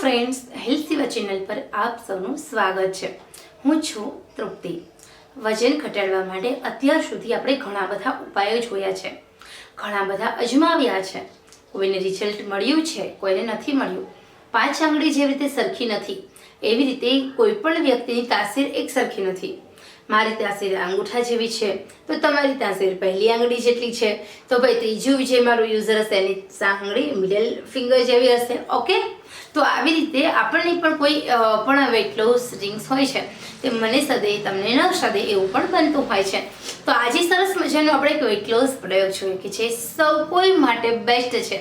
Friends health સેવા channel પર આપ સૌનું સ્વાગત છે. હું છું તૃપ્તિ. વજન ઘટાડવા માટે અત્યાર સુધી આપણે ઘણા બધા ઉપાયો જોયા છે. ઘણા બધા અજમાવ્યા છે. કોઈને રિઝલ્ટ મળ્યું છે, કોઈને નથી મળ્યું. પાંચ આંગળી જેવી રીતે સરખી નથી. એવી રીતે કોઈ પણ વ્યક્તિની તાસીર એક સરખી નથી. મારી શેર અંગૂઠા જેવી છે, તો તમારી ત્યાં શેર પહેલી આંગળી જેટલી છે. તો ભાઈ ત્રીજું જે મારું યુઝર હશે એની આંગળી મિડલ ફિંગર જેવી હશે ઓકે તો આવી રીતે આપણને પણ કોઈ પણ વેટ લોસ ડ્રિંક્સ હોય છે તે મને સદે, તમને ન સદે એવું પણ બનતું હોય છે. તો આજે સરસ મજાનો આપણે એક વેટ લોસ પ્રયોગ જોઈએ કે જે સૌ કોઈ માટે બેસ્ટ છે.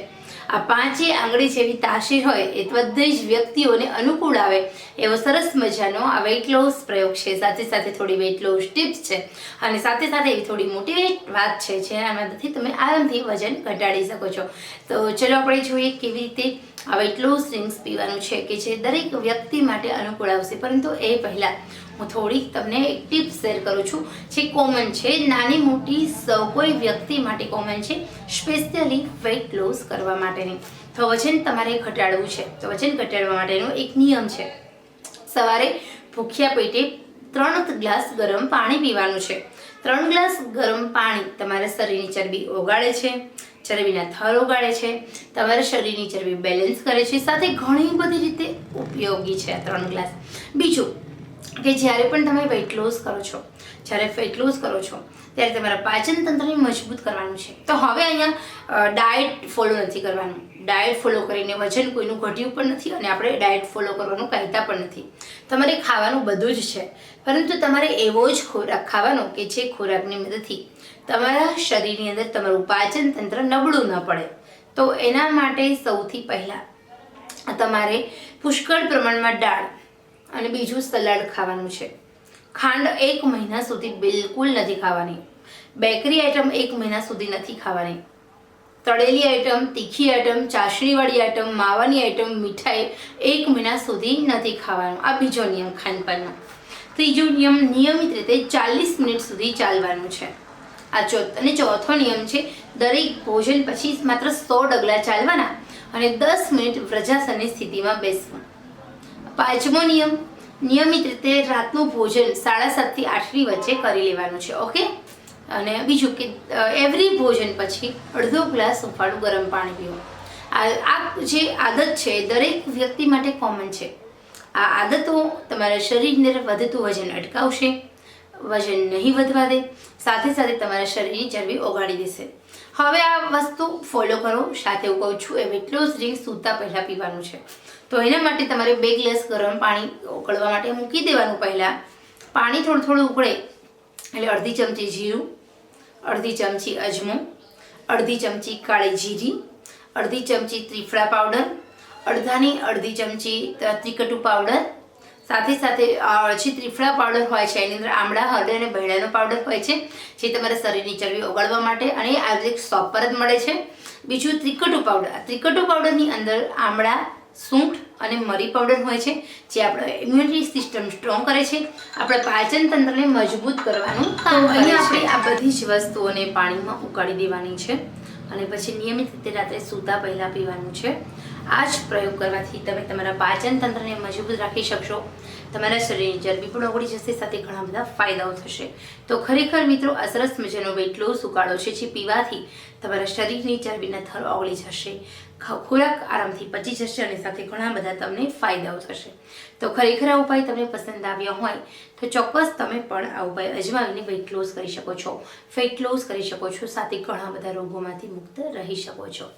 આ પાંચે આંગળી જેવી તાસીર હોય એ બધી જ વ્યક્તિઓને અનુકૂળ આવે એવો સરસ મજાનો આ વેઇટ લોસ પ્રયોગ છે. સાથે સાથે થોડી વેઇટ લોસ ટિપ્સ છે. અને સાથે સાથે એવી થોડી મોટિવેટ વાત છે જેના મદદથી તમે આરામથી વજન ઘટાડી શકો છો. તો ચલો આપણે જોઈએ કેવી રીતે આ એટલું ડ્રિંક્સ પીવાનું છે કે જે દરેક વ્યક્તિ માટે અનુકૂળ આવશે. પરંતુ એ પહેલાં હું થોડીક તમને એક ટિપ્સ શેર કરું છું. જે કોમન છે, નાની મોટી સૌ કોઈ વ્યક્તિ માટે કોમન છે સ્પેશિયલી વેઇટ લોસ કરવા માટેની. તો વજન તમારે ઘટાડવું છે. તો વજન ઘટાડવા માટેનો એક નિયમ છે. સવારે ભૂખ્યા પેટે ત્રણ ગ્લાસ ગરમ પાણી પીવાનું છે. ત્રણ ગ્લાસ ગરમ પાણી તમારા શરીરની ચરબી ઓગાળે છે. ચરબીના થર ઉગાડે છે. તમારા શરીરની ચરબી બેલેન્સ કરે છે. સાથે ઘણી બધી રીતે ઉપયોગી છે આ ત્રણ ગ્લાસ. બીજું કે જ્યારે પણ તમે વેઇટ લોસ કરો છો, જ્યારે વેઇટ લોસ કરો છો, ત્યારે તમારા પાચન તંત્રને મજબૂત કરવાનું છે. તો હવે અહીંયા ડાયટ ફોલો નથી કરવાનું. ડાયટ ફોલો કરીને વજન કોઈનું ઘટ્યું પણ નથી અને આપણે ડાયટ ફોલો કરવાનું કહેતા પણ નથી. તમારે ખાવાનું બધું જ છે. પરંતુ તમારે એવો જ ખોરાક ખાવાનો કે જે ખોરાકની મદદથી તમારા શરીરની અંદર તમારું પાચન તંત્ર નબળું ન પડે. તો એના માટે સૌથી પહેલાં તમારે પુષ્કળ પ્રમાણમાં દાળ અને બીજું સલાડ ખાવાનું છે. ખાંડ એક મહિના સુધી બિલકુલ નથી ખાવાની. બેકરી આઈટમ એક મહિના સુધી નથી ખાવાની. તળેલી આઈટમ તીખી આઈટમ ચાસણીવાળી આઈટમ માવાની આઈટમ મીઠાઈ એક મહિના સુધી નથી ખાવાનું. આ બીજો નિયમ ખાનપાનનો. ત્રીજો નિયમ નિયમિત રીતે ચાલીસ મિનિટ સુધી ચાલવાનું છે. આ ચોથ અને ચોથો નિયમ છે, દરેક ભોજન પછી માત્ર સો ડગલા ચાલવાના અને દસ મિનિટ વ્રજાસનની સ્થિતિમાં બેસવું. પાંચમો નિયમ. નિયમિત રીતે રાતનું ભોજન સાડા સાતથી આઠની વચ્ચે કરી લેવાનું છે, ઓકે? અને બીજું કે એવરી ભોજન પછી અડધો ગ્લાસ હુંફાળું ગરમ પાણી પીવું. આ જે આદત છે દરેક વ્યક્તિ માટે કોમન છે. આ આદતો તમારા શરીરને વધતું વજન અટકાવશે વજન નહીં વધવા દે. સાથે સાથે તમારા શરીરની ચરબી ઓગાળી દેશે. હવે આ વસ્તુ ફોલો કરો. સાથે હું કહું છું એ એટલો જ ડ્રિંક સૂતા પહેલાં પીવાનું છે. તો એના માટે તમારે બે ગ્લાસ ગરમ પાણી ઉકળવા માટે મૂકી દેવાનું પહેલાં. પાણી થોડું થોડું ઉકળે, એટલે અડધી ચમચી જીરું, અડધી ચમચી અજમો, અડધી ચમચી કાળી જીરી, અડધી ચમચી ત્રિફળા પાવડર, અડધાની અડધી ચમચી ત્રિકટુ પાવડર સાથે સાથે જે ત્રિફળા પાવડર હોય છે એની અંદર આમળા હળદર અને ભેળાનો પાવડર હોય છે જે તમારા શરીરની ચરબી ઓગાળવા માટે અને આયુર્વેદિક શોપ પર જ મળે છે. બીજું ત્રિકટુ પાવડર ત્રિકટુ પાવડરની અંદર આમળા સૂંઠ અને મરી પાવડર હોય છે જે આપણો ઇમ્યુનિટી સિસ્ટમ સ્ટ્રોંગ કરે છે. આપણા પાચન તંત્રને મજબૂત કરવાનું કામ કરે આપણે આ બધી જ વસ્તુઓને પાણીમાં ઉકાળી દેવાની છે અને પછી નિયમિત રીતે રાત્રે સૂતા પહેલાં પીવાનું છે. આ જ પ્રયોગ કરવાથી તમે તમારા પાચન તંત્રને મજબૂત રાખી શકશો. તમારા શરીરની ચરબી પણ ઓગળી જશે, સાથે ઘણા બધા ફાયદાઓ થશે. તો ખરેખર મિત્રો, આ સરસ મજાનો વેટ લોસ ઉકાળો છે, જે પીવાથી તમારા શરીરની ચરબીના થર ઓગળી જશે. ખોરાક આરામથી પચી જશે અને સાથે ઘણા બધા તમને ફાયદાઓ થશે. તો ખરેખર આ ઉપાય તમને પસંદ આવ્યો હોય, તો ચોક્કસ તમે પણ આ ઉપાય અજમાવીને વેટ લોસ કરી શકો છો. ફેટ લોસ કરી શકો છો, સાથે ઘણા બધા રોગોમાંથી મુક્ત રહી શકો છો.